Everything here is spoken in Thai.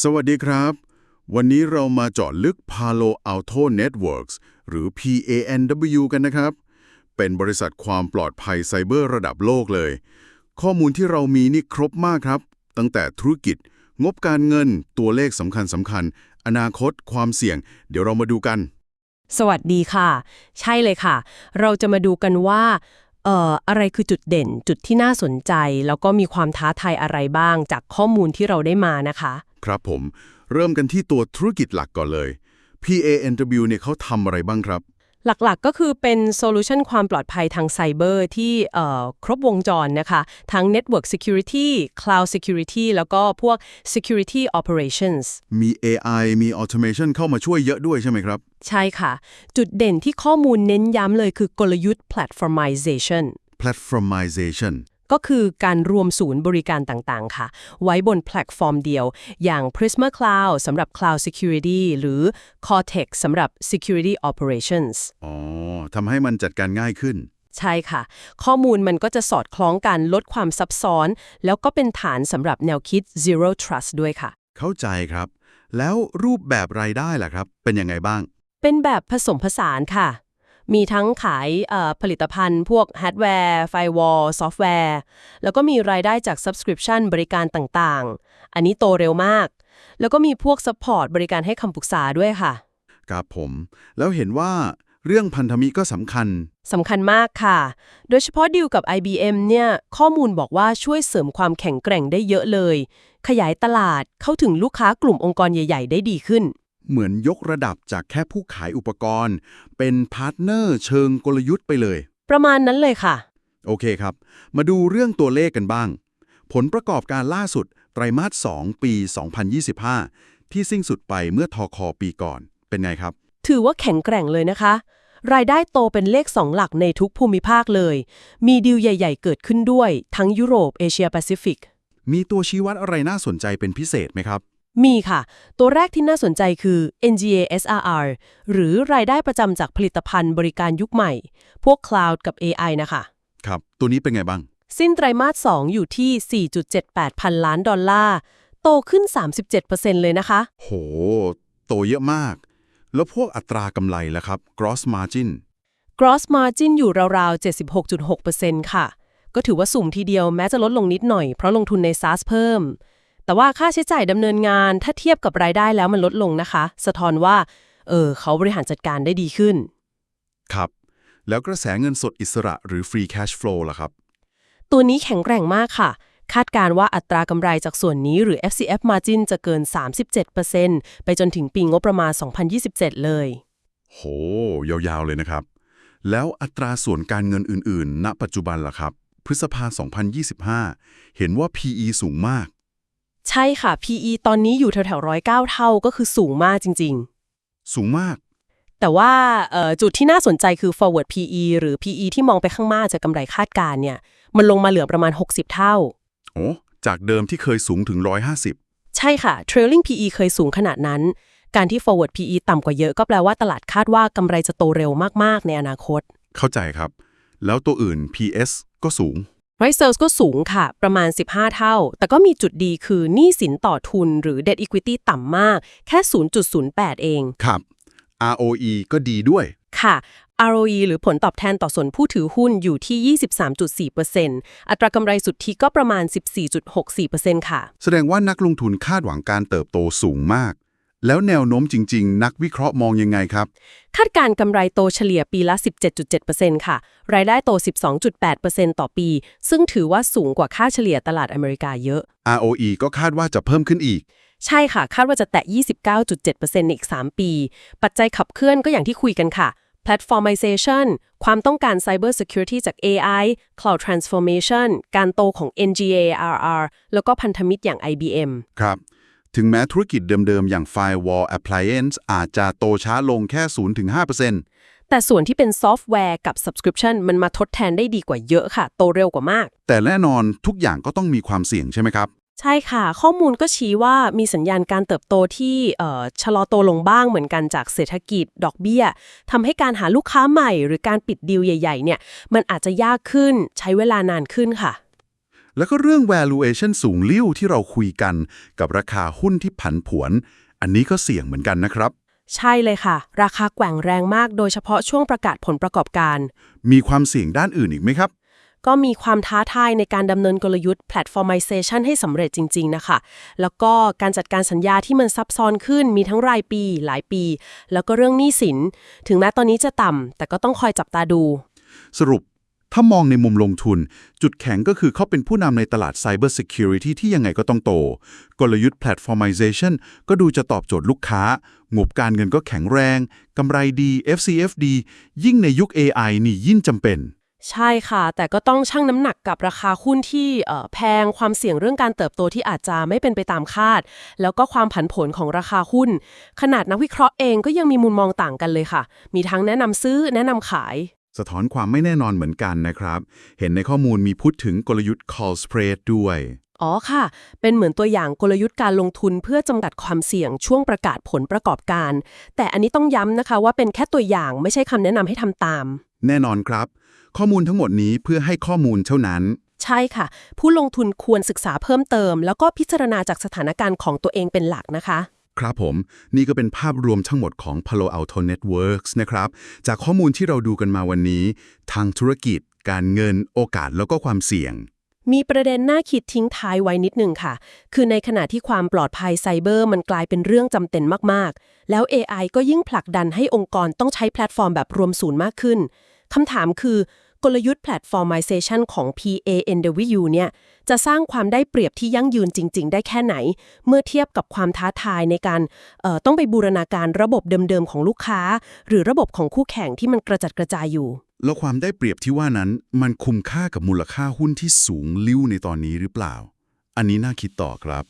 สวัสดีครับ วันนี้เรามาเจาะลึก Palo Alto Networks หรือ PANW กันนะครับ เป็นบริษัทความปลอดภัยไซเบอร์ระดับโลกเลย ข้อมูลที่เรามีนี่ครบมากครับ ตั้งแต่ธุรกิจ งบการเงิน ตัวเลขสำคัญสำคัญ อนาคต ความเสี่ยง เดี๋ยวเรามาดูกัน สวัสดีค่ะ ใช่เลยค่ะ เราจะมาดูกันว่าเอ่ออะไรคือจุดเด่นจุดที่น่าสนใจ แล้วก็มีความท้าทายอะไรบ้างจากข้อมูลที่เราได้มานะคะ ครับผม เริ่มกันที่ตัวธุรกิจหลักก่อนเลย PANW เนี่ยเขาทำอะไรบ้างครับ หลักๆก็คือเป็นโซลูชันความปลอดภัยทางไซเบอร์ที่เอ่อครบวงจรนะคะ ทั้ง Network Security Cloud Security แล้วก็พวก Security Operations มี AI มี Automation เข้ามาช่วยเยอะด้วยใช่ไหมครับ ใช่ค่ะ จุดเด่นที่ข้อมูลเน้นย้ำเลยคือกลยุทธ์ Platformization Platformization ก็คือการรวมศูนย์บริการต่างๆ ค่ะ ไว้บนแพลตฟอร์มเดียว อย่าง Prisma Cloud สำหรับ Cloud Security หรือ Cortex สำหรับ Security Operations อ๋อทำให้มันจัดการง่ายขึ้น ใช่ค่ะ ข้อมูลมันก็จะสอดคล้องกันลดความซับซ้อน แล้วก็เป็นฐานสำหรับแนวคิด Zero Trust ด้วยค่ะ เข้าใจครับ แล้วรูปแบบรายได้ล่ะครับ เป็นยังไงบ้าง เป็นแบบผสมผสานค่ะ มีทั้งขายเอ่อผลิตภัณฑ์ พวกฮาร์ดแวร์ไฟวอลซอฟต์แวร์ แล้วก็มีรายได้จาก Subscription บริการต่างๆ อันนี้โตเร็วมาก แล้วก็มีพวก Support บริการให้คำปรึกษาด้วยค่ะครับผม แล้วเห็นว่าเรื่องพันธมิตรก็สำคัญสำคัญมากค่ะ โดยเฉพาะดีลกับ IBM เนี่ย ข้อมูลบอกว่าช่วยเสริมความแข็งแกร่งได้เยอะเลย ขยายตลาดเข้าถึงลูกค้ากลุ่มองค์กรใหญ่ ๆ ได้ดีขึ้น เหมือนยกระดับจากแค่ผู้ขายอุปกรณ์ เป็นพาร์ทเนอร์เชิงกลยุทธ์ไปเลย ประมาณนั้นเลยค่ะ โอเคครับ มาดูเรื่องตัวเลขกันบ้าง ผลประกอบการล่าสุด ไตรมาส 2 ปี 2025 ที่สิ้นสุดไปเมื่อทอคอปีก่อน เป็นไงครับ ถือว่าแข็งแกร่งเลยนะคะ รายได้โตเป็นเลข 2 หลักในทุกภูมิภาคเลย มีดีลใหญ่ ๆ เกิดขึ้นด้วย ทั้งยุโรปเอเชียแปซิฟิก มีตัวชี้วัดอะไรน่าสนใจเป็นพิเศษไหมครับ มีค่ะ ตัวแรกที่น่าสนใจคือ NGA SRR หรือรายได้ประจำจากผลิตภัณฑ์บริการยุคใหม่ พวก Cloud กับ AI นะคะ ครับ ตัวนี้เป็นไงบ้าง สิ้นไตรมาส 2 อยู่ที่ 4.78 พันล้านดอลลาร์ โตขึ้น 37%เลยนะคะ โห โตเยอะมาก แล้วพวกอัตรากำไรล่ะครับ gross margin Gross Margin อยู่ราวๆ 76.6%ค่ะ ก็ถือว่าสูงทีเดียวแม้จะลดลงนิดหน่อยเพราะลงทุนใน SaaS เพิ่ม แต่ว่าค่าใช้จ่ายดำเนินงานถ้าเทียบกับรายได้แล้วมันลดลงนะคะ สะท้อนว่า เออเขาบริหารจัดการได้ดีขึ้น ครับ แล้วกระแสเงินสดอิสระหรือ free cash flow ล่ะครับ ตัวนี้แข็งแกร่งมากค่ะ คาดการณ์ว่าอัตรากำไรจากส่วนนี้หรือ FCF Margin จะเกิน 37%ไปจนถึงปีงบประมาณ 2027 เลย โห ยาวๆ เลยนะครับ แล้วอัตราส่วนการเงินอื่นๆ ณ ปัจจุบันล่ะครับ พฤษภา 2025 เห็นว่า PE สูงมาก ใช่ค่ะ PE ตอนนี้อยู่แถวๆ109เท่าก็คือสูงมากจริงๆสูงมากแต่ว่าเอ่อจุดที่น่าสนใจคือ forward PE หรือ PE ที่มองไปข้างหน้าจากกำไรคาดการณ์เนี่ย มันลงมาเหลือประมาณ 60 เท่า โอ้จากเดิมที่เคยสูงถึง 150 ใช่ค่ะ trailing PE เคยสูงขนาดนั้น การที่ forward PE ต่ำกว่าเยอะก็แปลว่าตลาดคาดว่ากำไรจะโตเร็วมากๆ ในอนาคต เข้าใจครับ แล้วตัวอื่น PS ก็สูง Right sales ก็สูงค่ะ ประมาณ 15 เท่า แต่ก็มีจุดดีคือหนี้สินต่อทุนหรือ debt equity ต่ำมาก แค่ 0.08 เอง ครับ ROE ก็ดีด้วย ค่ะ ROE หรือผลตอบแทนต่อส่วนผู้ถือหุ้นอยู่ที่ 23.4%อัตรากำไรสุทธิก็ประมาณ 14.64%ค่ะ แสดงว่านักลงทุนคาดหวังการเติบโตสูงมาก แล้วแนวโน้มจริง ๆ นักวิเคราะห์มองยังไงครับ คาดการณ์กำไรโตเฉลี่ยปีละ 17.7%ค่ะ รายได้โต 12.8%ต่อปี ซึ่งถือว่าสูงกว่าค่าเฉลี่ยตลาดอเมริกาเยอะ ROE ก็คาดว่าจะเพิ่มขึ้นอีก ใช่ค่ะ คาดว่าจะแตะ 29.7%ในอีก 3 ปี ปัจจัยขับเคลื่อนก็อย่างที่คุยกันค่ะ platformization ความต้องการ cyber security จาก AI cloud transformation การโตของ NGARR แล้วก็พันธมิตรอย่าง IBM ครับ ถึงแม้ธุรกิจเดิมๆ อย่าง Firewall Appliance อาจจะโตช้าลงแค่ 0-5%แต่ส่วนที่เป็นซอฟต์แวร์กับ subscription มันมาทดแทนได้ดีกว่าเยอะค่ะ โตเร็วกว่ามาก แต่แน่นอนทุกอย่างก็ต้องมีความเสี่ยงใช่ไหมครับ ใช่ค่ะ ข้อมูลก็ชี้ว่ามีสัญญาณการเติบโตที่เอ่อชะลอตัวลงบ้างเหมือนกันจากเศรษฐกิจดอกเบี้ยทำให้การหาลูกค้าใหม่ หรือการปิดดีลใหญ่ ๆ เนี่ย มันอาจจะยากขึ้นใช้เวลานานขึ้นค่ะ แล้วก็เรื่อง valuation สูงลิ่วที่เราคุยกันกับราคาหุ้นที่ผันผวน อันนี้ก็เสี่ยงเหมือนกันนะครับ ใช่เลยค่ะ ราคาแกว่งแรงมากโดยเฉพาะช่วงประกาศผลประกอบการ มีความเสี่ยงด้านอื่นอีกไหมครับ ก็มีความท้าทายในการดำเนินกลยุทธ์ platformization ให้สำเร็จจริง ๆ นะคะ แล้วก็การจัดการสัญญาที่มันซับซ้อนขึ้นมีทั้งรายปี หลายปี แล้วก็เรื่องหนี้สิน ถึงแม้ตอนนี้จะต่ำแต่ก็ต้องคอยจับตาดู สรุป ถ้ามองในมุมลงทุน จุดแข็งก็คือเขาเป็นผู้นำในตลาด Cyber Security ที่ยังไงก็ต้องโต กลยุทธ์ Platformization ก็ดูจะตอบโจทย์ลูกค้า งบการเงินก็แข็งแรง กำไรดี FCFD ยิ่งในยุค AI นี่ยิ่งจำเป็น ใช่ค่ะ แต่ก็ต้องชั่งน้ำหนักกับราคาหุ้นที่แพงความเสี่ยงเรื่องการเติบโตที่อาจจะไม่เป็นไปตามคาด แล้วก็ความผันผวนของราคาหุ้น ขนาดนักวิเคราะห์เองก็ยังมีมุมมองต่างกันเลยค่ะ มีทั้งแนะนำซื้อแนะนำขาย สะท้อนความไม่แน่นอนเหมือนกันนะครับ เห็นในข้อมูลมีพูดถึงกลยุทธ์ call spread ด้วย อ๋อค่ะ เป็นเหมือนตัวอย่างกลยุทธ์การลงทุนเพื่อจำกัดความเสี่ยงช่วงประกาศผลประกอบการ แต่อันนี้ต้องย้ำนะคะว่าเป็นแค่ตัวอย่างไม่ใช่คำแนะนำให้ทำตาม แน่นอนครับ ข้อมูลทั้งหมดนี้เพื่อให้ข้อมูลเท่านั้นใช่ค่ะ ผู้ลงทุนควรศึกษาเพิ่มเติม แล้วก็พิจารณาจากสถานการณ์ของตัวเองเป็นหลักนะคะ ครับผม นี่ก็เป็นภาพรวมทั้งหมดของ Palo Alto Networks นะครับ จากข้อมูลที่เราดูกันมาวันนี้ ทางธุรกิจ การเงิน โอกาสแล้วก็ความเสี่ยง มีประเด็นน่าคิดทิ้งท้ายไว้นิดหนึ่งค่ะ คือในขณะที่ความปลอดภัยไซเบอร์มันกลายเป็นเรื่องจำเป็นมากๆ แล้ว AI ก็ยิ่งผลักดันให้องค์กรต้องใช้แพลตฟอร์มแบบรวมศูนย์มากขึ้นคำถามคือ กลยุทธ์ platformization ของ PANW เนี่ย จะสร้างความได้เปรียบที่ยั่งยืนจริง ๆ ได้แค่ไหน เมื่อเทียบกับความท้าทายในการเอ่อต้องไปบูรณาการระบบเดิม ๆ ของลูกค้า หรือระบบของคู่แข่งที่มันกระจัดกระจายอยู่ แล้วความได้เปรียบที่ว่านั้น มันคุ้มค่ากับมูลค่าหุ้นที่สูงลิ้วในตอนนี้หรือเปล่า อันนี้น่าคิดต่อครับ